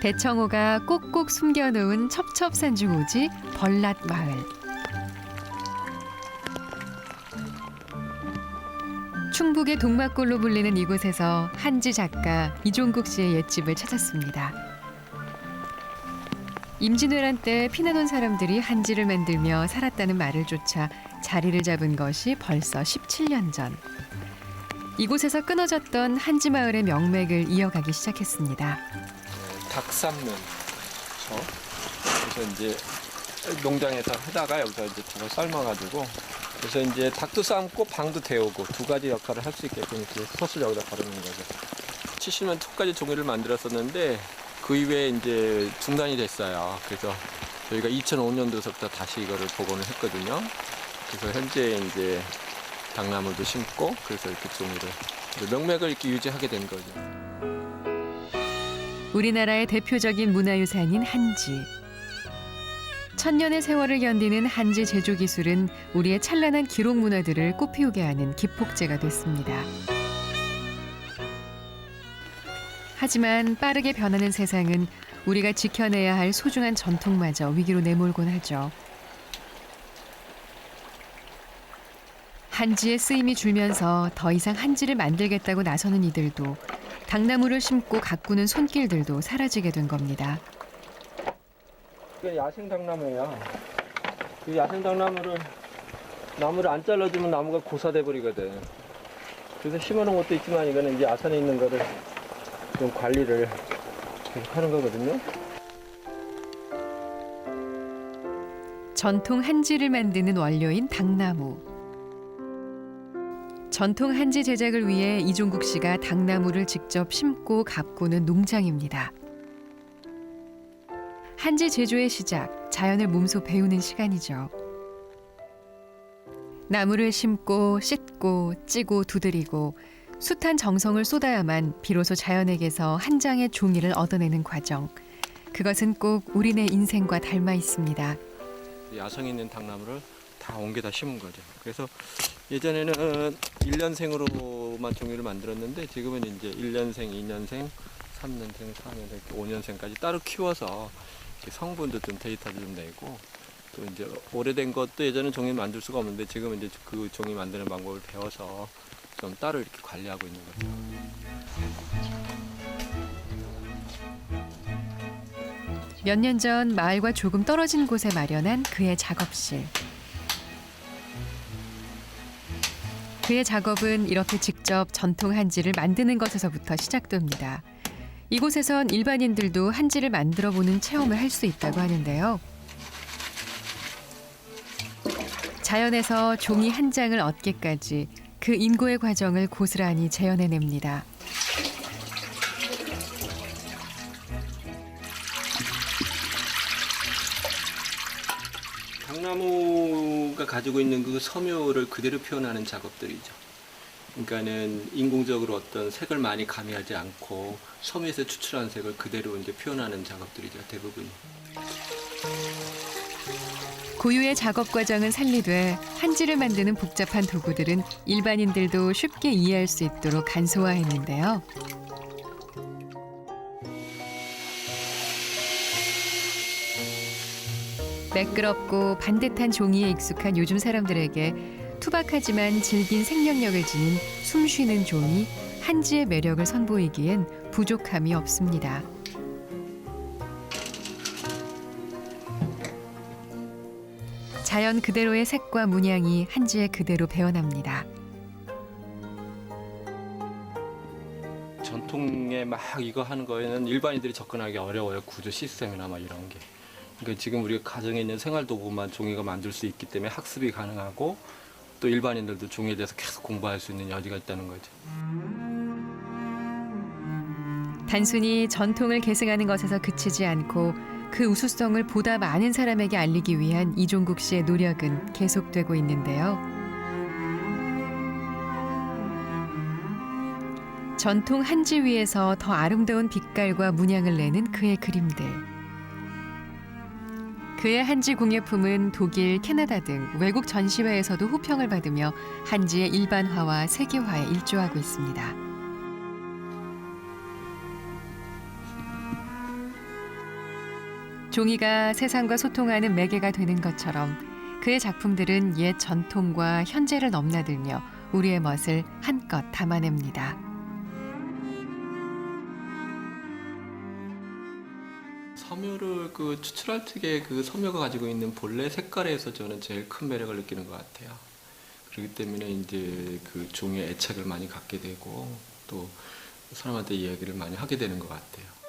대청호가 꼭꼭 숨겨놓은 첩첩산 중 오지 벌랏 마을. 충북의 동막골로 불리는 이곳에서 한지 작가 이종국 씨의 옛집을 찾았습니다. 임진왜란 때 피난온 사람들이 한지를 만들며 살았다는 말을 쫓아 자리를 잡은 것이 벌써 17년 전. 이곳에서 끊어졌던 한지 마을의 명맥을 이어가기 시작했습니다. 닭 삶는 저 그래서 이제 농장에서 하다가 여기서 이제 닭을 삶아가지고 그래서 이제 닭도 삶고 방도 데우고 두 가지 역할을 할 수 있게끔 이렇게 솥을 여기다 바르는 거죠. 70년 톱까지 종이를 만들었었는데 그 이후에 이제 중단이 됐어요. 그래서 저희가 2005년도서부터 다시 이거를 복원을 했거든요. 그래서 현재 이제 당나무도 심고 그래서 이렇게 종이를 명맥을 이렇게 유지하게 된 거죠. 우리나라의 대표적인 문화유산인 한지. 천년의 세월을 견디는 한지 제조 기술은 우리의 찬란한 기록 문화들을 꽃피우게 하는 기폭제가 됐습니다. 하지만 빠르게 변하는 세상은 우리가 지켜내야 할 소중한 전통마저 위기로 내몰곤 하죠. 한지의 쓰임이 줄면서 더 이상 한지를 만들겠다고 나서는 이들도 당나무를 심고 가꾸는 손길들도 사라지게 된 겁니다. 이게 야생 당나무야. 그 야생 당나무를 나무를 안 잘라주면 나무가 고사돼 버리거든. 그래서 심어놓은 것도 있지만 이거는 이제 아산에 있는 거를 좀 관리를 계속 하는 거거든요. 전통 한지를 만드는 원료인 당나무. 전통 한지 제작을 위해 이종국 씨가 당나무를 직접 심고 가꾸는 농장입니다. 한지 제조의 시작, 자연을 몸소 배우는 시간이죠. 나무를 심고 씻고 찌고 두드리고 숱한 정성을 쏟아야만 비로소 자연에게서 한 장의 종이를 얻어내는 과정. 그것은 꼭 우리네 인생과 닮아 있습니다. 야성에 있는 당나무를 다 옮겨다 심은 거죠. 그래서 예전에는 1년생으로만 종이를 만들었는데 지금은 이제 1년생, 2년생, 3년생, 4년생, 이렇게 5년생까지 따로 키워서 성분도 좀 데이터도 좀 내고 또 이제 오래된 것도 예전에 종이 만들 수가 없는데 지금은 이제 그 종이 만드는 방법을 배워서 좀 따로 이렇게 관리하고 있는 거죠. 몇 년 전 마을과 조금 떨어진 곳에 마련한 그의 작업실. 그의 작업은 이렇게 직접 전통 한지를 만드는 것에서부터 시작됩니다. 이곳에선 일반인들도 한지를 만들어 보는 체험을 할 수 있다고 하는데요. 자연에서 종이 한 장을 얻기까지 그 인고의 과정을 고스란히 재현해냅니다. 당나무 가 가지고 있는 그 섬유를 그대로 표현하는 작업들이죠. 그러니까는 인공적으로 어떤 색을 많이 가미하지 않고 섬유에서 추출한 색을 그대로 이제 표현하는 작업들이죠. 대부분이. 고유의 작업 과정은 살리되 한지를 만드는 복잡한 도구들은 일반인들도 쉽게 이해할 수 있도록 간소화했는데요. 매끄럽고 반듯한 종이에 익숙한 요즘 사람들에게 투박하지만 질긴 생명력을 지닌 숨쉬는 종이 한지의 매력을 선보이기엔 부족함이 없습니다. 자연 그대로의 색과 문양이 한지에 그대로 배어납니다. 전통에 막 이거 하는 거에는 일반인들이 접근하기 어려워요. 구조 시스템이나 막 이런 게. 그러니까 지금 우리가 가정에 있는 생활 도구만 종이가 만들 수 있기 때문에 학습이 가능하고 또 일반인들도 종이에 대해서 계속 공부할 수 있는 여지가 있다는 거죠. 단순히 전통을 계승하는 것에서 그치지 않고 그 우수성을 보다 많은 사람에게 알리기 위한 이종국 씨의 노력은 계속되고 있는데요. 전통 한지 위에서 더 아름다운 빛깔과 문양을 내는 그의 그림들. 그의 한지 공예품은 독일, 캐나다 등 외국 전시회에서도 호평을 받으며 한지의 일반화와 세계화에 일조하고 있습니다. 종이가 세상과 소통하는 매개가 되는 것처럼 그의 작품들은 옛 전통과 현재를 넘나들며 우리의 멋을 한껏 담아냅니다. 섬유를 그 추출할 특의 그 섬유가 가지고 있는 본래 색깔에서 저는 제일 큰 매력을 느끼는 것 같아요. 그렇기 때문에 이제 그 종에 애착을 많이 갖게 되고 또 사람한테 이야기를 많이 하게 되는 것 같아요.